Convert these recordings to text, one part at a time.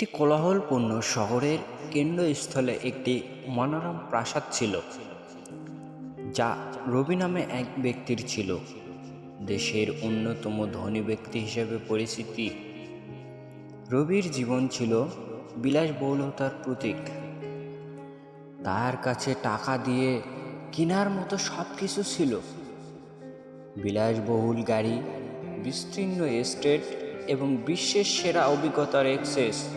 একটি কোলাহলপূর্ণ শহরের কেন্দ্রস্থলে একটি মনোরম প্রাসাদ ছিল, যা রবি নামে এক ব্যক্তির ছিল। দেশের অন্যতম ধনী ব্যক্তি হিসেবে পরিচিতি। রবির জীবন ছিল বিলাসবহুলতার প্রতীক। তার কাছে টাকা দিয়ে কেনার মতো সব কিছু ছিল। বিলাসবহুল গাড়ি, বিস্তীর্ণ এস্টেট এবং বিশ্বের সেরা অভিজ্ঞতার এক্সেস।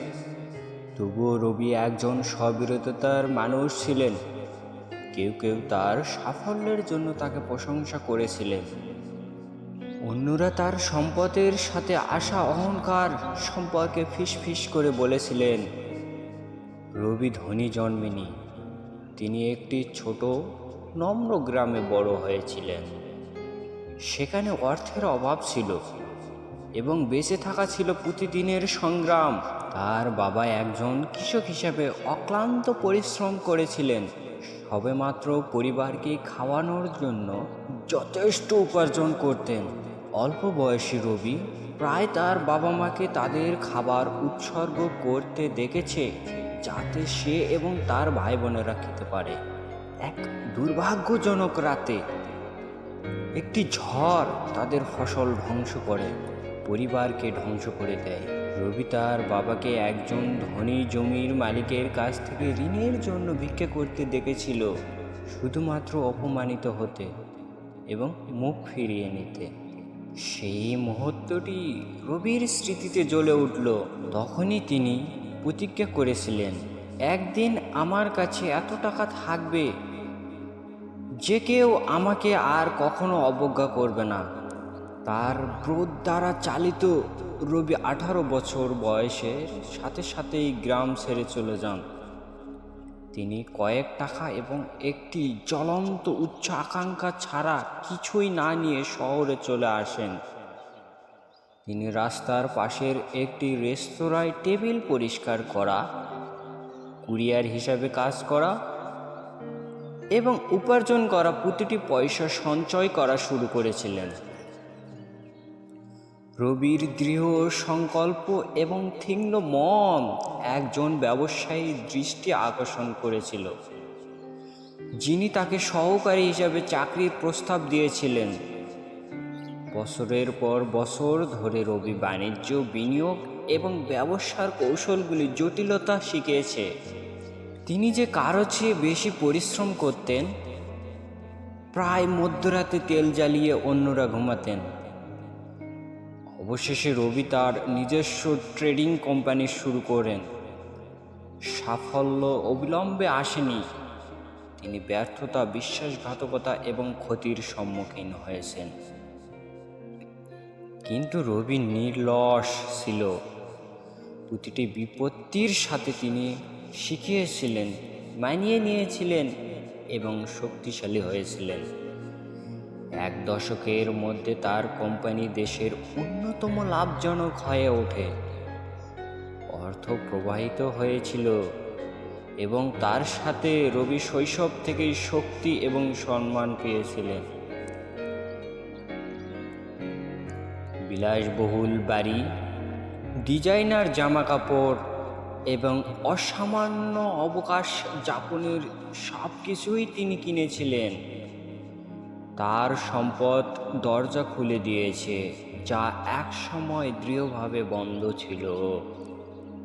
তবুও রবি একজন সবিরততার মানুষ ছিলেন। কেউ কেউ তার সাফল্যের জন্য তাকে প্রশংসা করেছিলেন। অন্যরা তার সম্পদের সাথে আসা অহংকার সম্পর্কে ফিসফিস করে বলেছিলেন, রবি ধনী জন্মেনি। তিনি একটি ছোট, নম্র গ্রামে বড় হয়েছিলেন। সেখানে অর্থের অভাব ছিল এবং বেঁচে থাকা ছিল প্রতিদিনের সংগ্রাম। তার বাবা একজন কৃষক হিসাবে অক্লান্ত পরিশ্রম করেছিলেন। সবেমাত্র পরিবারকে খাওয়ানোর জন্য যথেষ্ট উপার্জন করতেন। অল্প বয়সী রবি প্রায় তার বাবা মাকে তাদের খাবার উৎসর্গ করতে দেখেছে যাতে সে এবং তার ভাই বোনেরা খেতে পারে। এক দুর্ভাগ্যজনক রাতে একটি ঝড় তাদের ফসল ধ্বংস করে, পরিবারকে ধ্বংস করে দেয়। রবি তার বাবাকে একজন ধনী জমির মালিকের কাছ থেকে ঋণের জন্য ভিক্ষা করতে দেখেছিল, শুধুমাত্র অপমানিত হতে এবং মুখ ফিরিয়ে নিতে। সেই মুহূর্তটি রবির স্মৃতিতে জ্বলে উঠল। তখনই তিনি প্রতিজ্ঞা করেছিলেন, একদিন আমার কাছে এত টাকা থাকবে যে কেউ আমাকে আর কখনো অবজ্ঞা করবে না। তার ব্রোধ দ্বারা চালিত রবি আঠারো বছর বয়সের সাথে সাথেই গ্রাম ছেড়ে চলে যান। তিনি কয়েক টাকা এবং একটি জ্বলন্ত উচ্চ আকাঙ্ক্ষা ছাড়া কিছুই না নিয়ে শহরে চলে আসেন। তিনি রাস্তার পাশের একটি রেস্তোরাঁয় টেবিল পরিষ্কার করা, কুরিয়ার হিসাবে কাজ করা এবং উপার্জন করা প্রতিটি পয়সা সঞ্চয় করা শুরু করেছিলেন। রবির দৃঢ় সংকল্প এবং তীক্ষ্ণ মন একজন ব্যবসায়ীর দৃষ্টি আকর্ষণ করেছিল। যিনি তাকে সহকারী হিসাবে চাকরির প্রস্তাব দিয়েছিলেন। বছরের পর বছর ধরে রবি বাণিজ্য, বিনিয়োগ এবং ব্যবসার কৌশলগুলি জটিলতা শিখিয়েছে। তিনি যে কারও চেয়ে বেশি পরিশ্রম করতেন, প্রায় মধ্যরাতে তেল জ্বালিয়ে অন্যরা ঘুমাতেন। অবশেষে রবি তার নিজস্ব ট্রেডিং কোম্পানি শুরু করেন। সাফল্য অবিলম্বে আসেনি। তিনি ব্যর্থতা, বিশ্বাসঘাতকতা এবং ক্ষতির সম্মুখীন হয়েছেন। কিন্তু রবি নির্লস ছিল। প্রতিটি বিপত্তির সাথে তিনি শিখিয়েছিলেন, মানিয়ে নিয়েছিলেন এবং শক্তিশালী হয়েছিলেন। এক দশকের মধ্যে তার কোম্পানি দেশের অন্যতম লাভজনক হয়ে ওঠে। অর্থ প্রবাহিত হয়েছিল এবং তার সাথে রবি শৈশব থেকেই শক্তি এবং সম্মান পেয়েছিলেন। বিলাসবহুল বাড়ি, ডিজাইনার জামা কাপড় এবং অসামান্য অবকাশ যাপনের সব কিছুই তিনি কিনেছিলেন। তার সম্পদ দরজা খুলে দিয়েছে, যা এক সময় দৃঢ়ভাবে বন্ধ ছিল।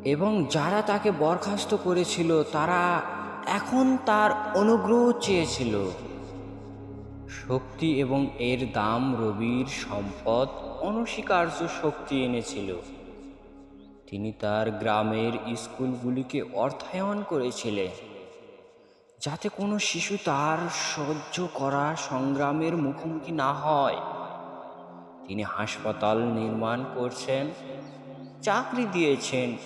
এবং যারা তাকে বরখাস্ত করেছিল, তারা এখন তার অনুগ্রহ চেয়েছিল। শক্তি এবং এর দাম রবির সম্পদ অনস্বীকার্য শক্তি এনেছিল। তিনি তার গ্রামের স্কুলগুলিকে অর্থায়ন করেছিলেন। যাতে কোনো শিশু তার সহ্য করা সংগ্রামের মুখোমুখি না হয়। তিনি হাসপাতাল নির্মাণ করছেন, চাকরি দিয়েছেন,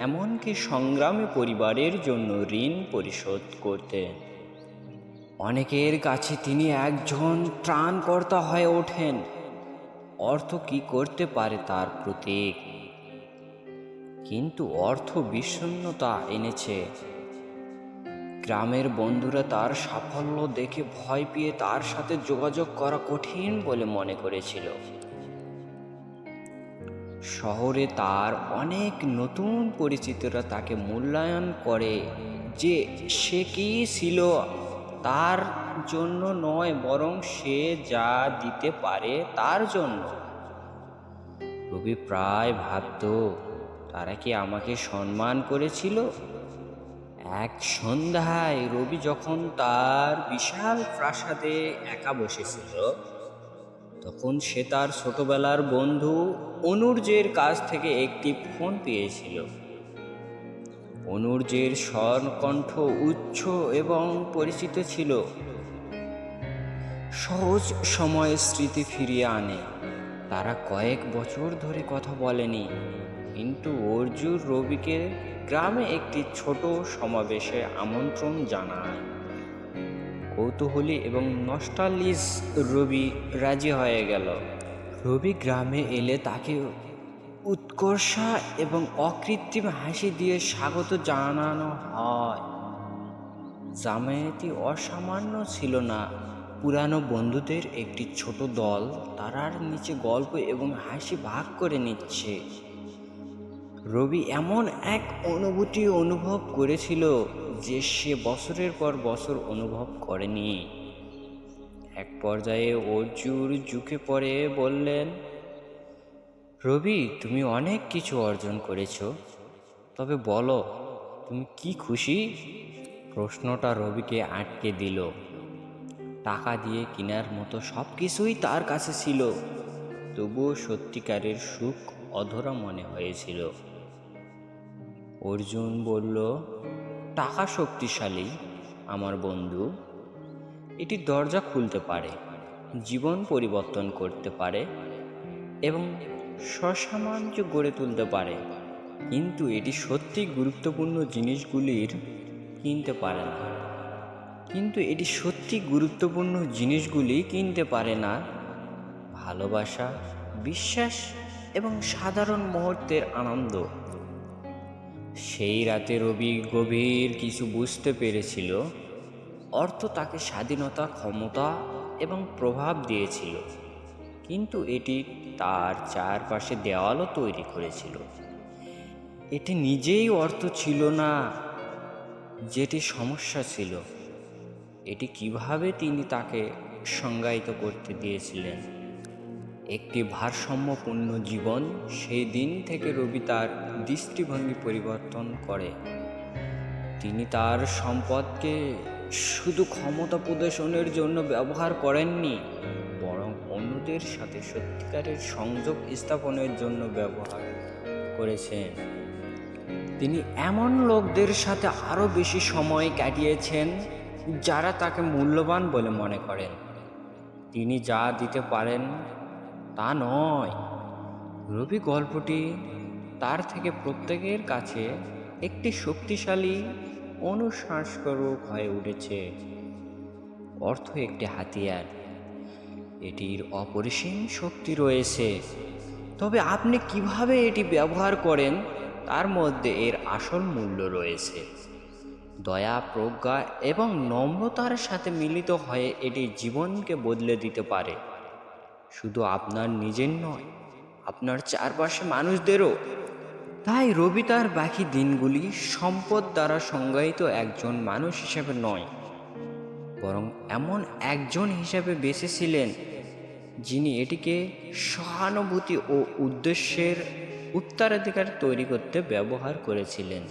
এমনকি সংগ্রামী পরিবারের জন্য ঋণ পরিশোধ করতেন অনেকের কাছে তিনি একজন ত্রাণকর্তা হয়ে ওঠেন। অর্থ কি করতে পারে তার প্রতীক? কিন্তু অর্থ বিষণ্ণতা এনেছে। গ্রামের বন্ধুরা তার সাফল্য দেখে ভয় পেয়ে তার সাথে যোগাযোগ করা কঠিন বলে মনে করেছিল। শহরে তার অনেক নতুন পরিচিতরা তাকে মূল্যায়ন করে যে সে কি ছিল তার জন্য নয়, বরং সে যা দিতে পারে তার জন্য। রবি প্রায় ভাবতো, তারা কি আমাকে সম্মান করেছিল? এক সন্ধ্যায় রবি যখন তার বিশাল প্রাসাদে একা বসেছিল, তখন সে তার ছোটবেলার বন্ধু অনুর্জের কাছ থেকে একটি ফোন পেয়েছিল। অনুর্জের স্বর কণ্ঠ উচ্চ এবং পরিচিত ছিল। সহজ সময় স্মৃতি ফিরিয়ে আনে। তারা কয়েক বছর ধরে কথা বলেনি, কিন্তু অর্জুন রবিকে গ্রামে একটি ছোট সমাবেশে আমন্ত্রণ জানায়। কৌতূহলী এবং নস্টালিস রবি রাজি হয়ে গেল। রবি গ্রামে এলে তাকে উৎকর্ষা এবং অকৃত্রিম হাসি দিয়ে স্বাগত জানানো হয়। জামায়াতি অসামান্য ছিল না। পুরানো বন্ধুদের একটি ছোট দল তারার নিচে গল্প এবং হাসি ভাগ করে নিচ্ছে। রবি এমন এক অনুভূতি অনুভব করেছিল যে সে বছরের পর বছর অনুভব করেনি। এক পর্যায়ে অর্জুর ঝুঁকে পড়ে বললেন, রবি, তুমি অনেক কিছু অর্জন করেছ। তবে বলো, তুমি কি খুশি? প্রশ্নটা রবিকে আটকে দিল। টাকা দিয়ে কেনার মতো সব কিছুই তার কাছে ছিল। তবুও সত্যিকারের সুখ অধরা মনে হয়েছিল। অর্জুন বলল, টাকা শক্তিশালী, আমার বন্ধু। এটি দরজা খুলতে পারে, জীবন পরিবর্তন করতে পারে এবং সসামান্য গড়ে তুলতে পারে। কিন্তু এটি সত্যি গুরুত্বপূর্ণ জিনিসগুলির কিনতে পারে না। কিন্তু এটি সত্যি গুরুত্বপূর্ণ জিনিসগুলি কিনতে পারে না। ভালোবাসা, বিশ্বাস এবং সাধারণ মুহূর্তের আনন্দ সেই রাতে রবি গভীর কিছু বুঝতে পেরেছিল, অর্থ তাকে স্বাধীনতা, ক্ষমতা এবং প্রভাব দিয়েছিল। কিন্তু এটি তার চারপাশে দেওয়ালও তৈরি করেছিল। এটি নিজেই অর্থ ছিল না, যেটি সমস্যা ছিল। এটি কীভাবে তিনি তাকে সংজ্ঞায়িত করতে দিয়েছিলেন? একটি ভারসাম্যপূর্ণ জীবন সেই দিন থেকে রবি তার দৃষ্টিভঙ্গি পরিবর্তন করে। তিনি তার সম্পদকে শুধু ক্ষমতা প্রদর্শনের জন্য ব্যবহার করেননি, বরং অন্যদের সাথে সত্যিকারের সংযোগ স্থাপনের জন্য ব্যবহার করেছেন। তিনি এমন লোকদের সাথে আরও বেশি সময় কাটিয়েছেন, যারা তাকে মূল্যবান বলে মনে করেন। তিনি যা দিতে পারেন তা নয়। রবি গল্পটি তার থেকে প্রত্যেকের কাছে একটি শক্তিশালী অনুসংস্কারক হয়ে উঠেছে। অর্থ একটি হাতিয়ার। এটির অপরিসীম শক্তি রয়েছে। তবে আপনি কীভাবে এটি ব্যবহার করেন, তার মধ্যে এর আসল মূল্য রয়েছে। দয়া, প্রজ্ঞা এবং নম্রতার সাথে মিলিত হয়ে এটি জীবনকে বদলে দিতে পারে। শুধু আপনার নিজের নয়, আপনার চারপাশে মানুষদেরও। তাই রবি তার বাকি দিনগুলি সম্পদ দ্বারা সংজ্ঞায়িত একজন মানুষ হিসেবে নয়, বরং এমন একজন হিসেবে বেঁচেছিলেন যিনি এটিকে সহানুভূতি ও উদ্দেশ্যের উত্তরাধিকার তৈরি করতে ব্যবহার করেছিলেন।